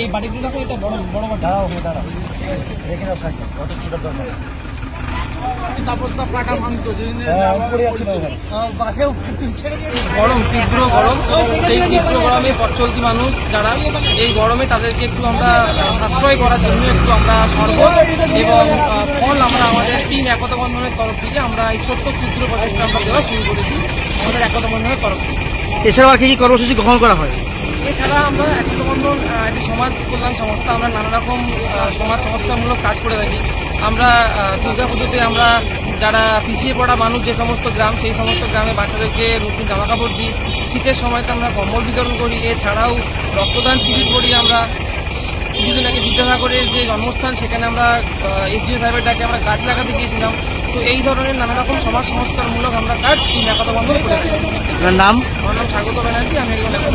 এই বাড়িগুলো দেখো এটা বড় বড় বাড়ি দাঁড়াও দাঁড়াও। দেখে নাও সাইকেল কত ছোট দরকার হ্যাঁ উপরে আছে না ওখানে। বাসেও গরম তীব্র গরম। সেই তীব্র গরমে পথ চলতি মানুষ যারা এই গরমে তাদেরকে একটু আমরা সাশ্রয় করার জন্য একটু আমরা শরবত এবং ফল আমরা আমাদের টিম একতা বন্ধনের তরফ থেকে আমরা এই ছোট্ট ক্ষুদ্র প্রজেক্টটা আমরা দেওয়া শুরু করেছি আমাদের একতা বন্ধনের তরফ থেকে। এছাড়াও আর কি কি কর্মসূচি গ্রহণ করা হয়? এছাড়া আমরা একতা বন্ধন একটি সমাজ কল্যাণ সংস্থা আমরা নানা রকম সমাজ সংস্থামূলক কাজ করে থাকি। আমরা দুর্গা পুজোতে আমরা যারা পিছিয়ে পড়া মানুষ যে সমস্ত গ্রাম সেই সমস্ত গ্রামে বাচ্চাদেরকে নতুন জামা কাপড় দিই। শীতের সময়তে আমরা কম্বল বিতরণ করি। এছাড়াও রক্তদান শিবির করি আমরা। কিছুদিন আগে বিদ্যাসাগরের যে জন্মস্থান সেখানে আমরা এসডিও সাহেবের ডাকে আমরা গাছ লাগাতে গিয়েছিলাম। তো এই ধরনের নানা রকম সমাজ সংস্কারমূলক আমরা কাজ থাকি। নাম? আমার নাম স্বাগত ব্যানার্জি আমি একজন